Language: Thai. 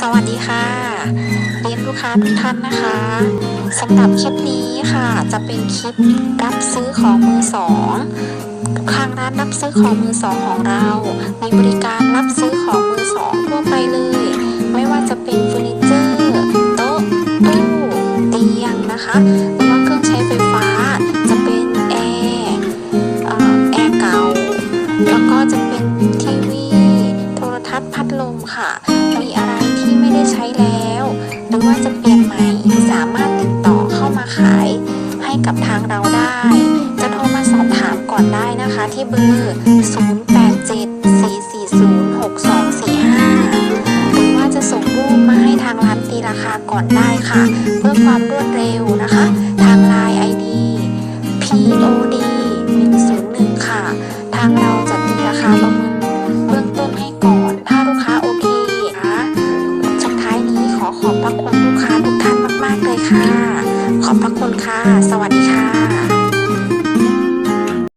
สวัสดีค่ะ เรียนลูกค้าทุกท่านนะคะสำหรับคลิปนี้ค่ะจะเป็นคลิปรับซื้อของมือสองทางร้านรับซื้อของมือสองของเรามีบริการรับซื้อของมือสองทั่วไปเลย ไม่ว่าจะเป็นเฟอร์นิเจอร์โต๊ะตู้เตียงนะคะหรือว่าเครื่องใช้ไฟฟ้าจะเป็นแอร์แอร์เก่าแล้วก็จะเป็น รือว่าจะเปลี่ยนใหม่สามารถติดต่อเข้ามาขายให้กับทางเราได้ จะโทรมาสอบถามก่อนได้นะคะ ที่เบอร์ 0874406245 หรือว่าจะส่งรูปมาให้ทางร้านตีราคาก่อนได้ค่ะ เพื่อความรวดเร็วนะคะ ทาง Line ID POD 101ค่ะ ทางเราจะ พระคุณค่ะ สวัสดีค่ะ